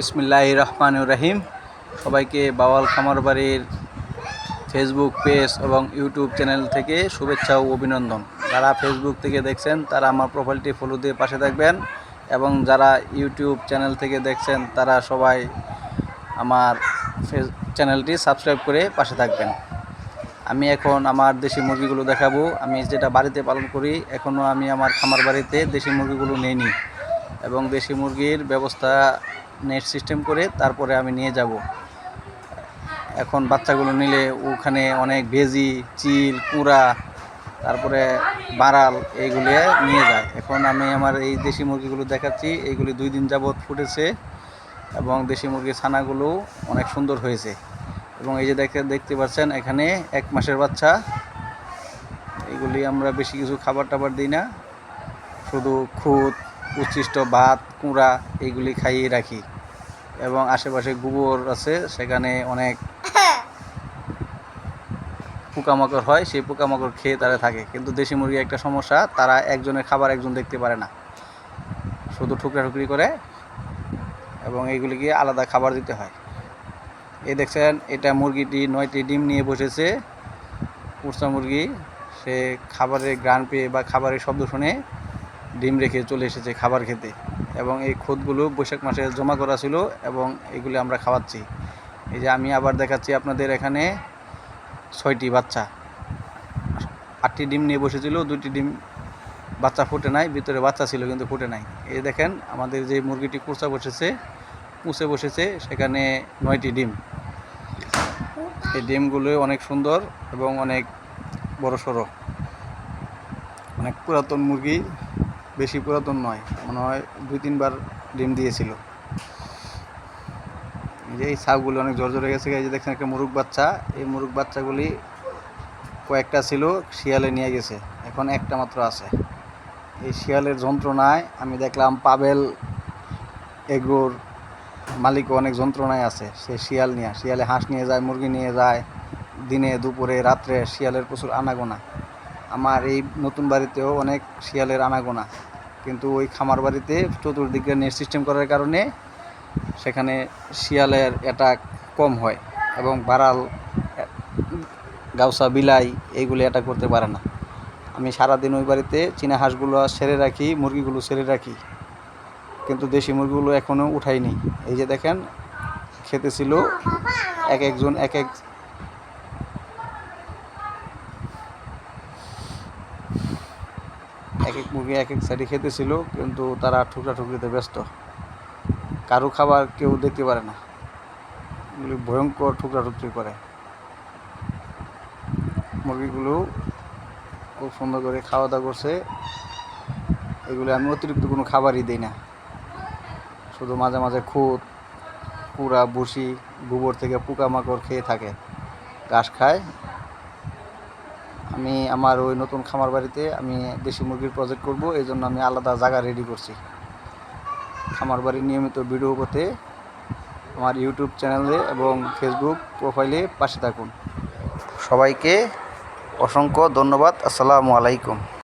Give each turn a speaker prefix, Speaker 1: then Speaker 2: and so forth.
Speaker 1: বিসমিল্লাহ রহমান রাহিম সবাইকে বাওয়াল খামার বাড়ির ফেসবুক পেজ এবং ইউটিউব চ্যানেল থেকে শুভেচ্ছা ও অভিনন্দন। যারা ফেসবুক থেকে দেখছেন, তারা আমার প্রোফাইলটি ফলো দিয়ে পাশে থাকবেন এবং যারা ইউটিউব চ্যানেল থেকে দেখছেন, তারা সবাই আমার চ্যানেলটি সাবস্ক্রাইব করে পাশে থাকবেন। আমি এখন আমার দেশি মুরগিগুলো দেখাবো। আমি যেটা বাড়িতে পালন করি এখনও আমি আমার খামার বাড়িতে দেশি মুরগিগুলো নেইনি। এবং দেশি মুরগির ব্যবস্থা নেট সিস্টেম করে তারপরে আমি নিয়ে যাব। এখন বাচ্চাগুলো নিলে ওখানে অনেক ভেজি, চিল, কুড়া, তারপরে বাড়াল, এইগুলি নিয়ে যায়। এখন আমি আমার এই দেশি মুরগিগুলো দেখাচ্ছি। এইগুলি দুই দিন যাবৎ ফুটেছে এবং দেশি মুরগির ছানাগুলো অনেক সুন্দর হয়েছে। এবং এই যে দেখে, দেখতে পাচ্ছেন, এখানে এক মাসের বাচ্চা। এগুলি আমরা বেশি কিছু খাবার টাবার দিই না। শুধু খুদ, উচ্ছিষ্ট ভাত, কুঁড়া, এইগুলি খাইয়ে রাখি। এবং আশেপাশে গোবর আছে, সেখানে অনেক পোকামাকড় হয়, সেই পোকামাকড় খেয়ে তারা থাকে। কিন্তু দেশি মুরগি একটা সমস্যা, তারা একজনের খাবার একজন দেখতে পারে না। শুধু ঠুকরা ঠুকরি করে এবং এইগুলিকে আলাদা খাবার দিতে হয়। এই দেখছেন, এটা মুরগিটি নয়টি ডিম নিয়ে বসেছে। উড়সা মুরগি, সে খাবারের গ্রান পেয়ে বা খাবারের শব্দ শুনে ডিম রেখে চলে এসেছে খাবার খেতে। এবং এই খুদগুলো বৈশাখ মাসে জমা করা ছিল এবং এগুলি আমরা খাওয়াচ্ছি। এই যে আমি আবার দেখাচ্ছি আপনাদের এখানে ছয়টি বাচ্চা। আটটি ডিম নিয়ে বসেছিল দুটি ডিম বাচ্চা ফুটে নাই, ভিতরে বাচ্চা ছিল কিন্তু ফুটে নাই। এই দেখেন, আমাদের যে মুরগিটি কুচা বসেছে, পুষে বসেছে, সেখানে নয়টি ডিম। এই ডিমগুলো অনেক সুন্দর এবং অনেক বড় সড়ো অনেক পুরাতন মুরগি। বেশি পুরাতন নয়, মনে হয় দুই তিনবার ডিম দিয়েছিল। যে এই ছাগগুলো অনেক জোর জোরে গেছে, এই যে দেখছেন একটা মুরগ বাচ্চা, এই মুরগ বাচ্চাগুলি কয়েকটা ছিল, শিয়ালে নিয়ে গেছে, এখন একটা মাত্র আছে। এই শিয়ালের যন্ত্রণায় আমি দেখলাম পাবেল, এগ্রোর মালিকও অনেক যন্ত্রণায় আছে, সে শিয়াল নিয়ে, শিয়ালে হাঁস নিয়ে যায়, মুরগি নিয়ে যায়, দিনে, দুপুরে, রাত্রে শিয়ালের প্রচুর আনাগোনা। আমার এই নতুন বাড়িতেও অনেক শিয়ালের আনাগোনা। কিন্তু ওই খামার বাড়িতে চতুর্দিকে নেট সিস্টেম করার কারণে সেখানে শিয়ালের অ্যাটাক কম হয় এবং বাড়াল গাউসা, বিলাই এইগুলি অ্যাটাক করতে পারে না। আমি সারাদিন ওই বাড়িতে চীনা হাঁসগুলো সেরে রাখি, মুরগিগুলো সেরে রাখি। কিন্তু দেশি মুরগিগুলো এখনও উঠাইনি। এই যে দেখেন, খেতেছিল এক একজন, এক এক এক এক মুরগি এক এক সাইডে খেতেছিল, কিন্তু তারা ঠুকরা ঠুকরিতে ব্যস্ত। কারও খাবার কেউ দেখতে পারে না। এগুলি ভয়ঙ্কর ঠুকরা ঠুকরি করে। মুরগিগুলো খুব সুন্দর করে খাওয়া দাওয়া করছে। এগুলো আমি অতিরিক্ত কোনো খাবারই দিই না। শুধু মাঝে মাঝে খুদ, কুড়া বুসি গোবর থেকে পোকামাকড় খেয়ে থাকে। ঘাস খায়। আমি আমার ওই নতুন খামার বাড়িতে আমি দেশি মুরগির প্রজেক্ট করব, এই জন্য আমি আলাদা জায়গা রেডি করছি। খামার বাড়ির নিয়মিত ভিডিও করতে আমার ইউটিউব চ্যানেলে এবং ফেসবুক প্রোফাইলে পাশে থাকুন। সবাইকে অসংখ্য ধন্যবাদ, আসসালামু আলাইকুম।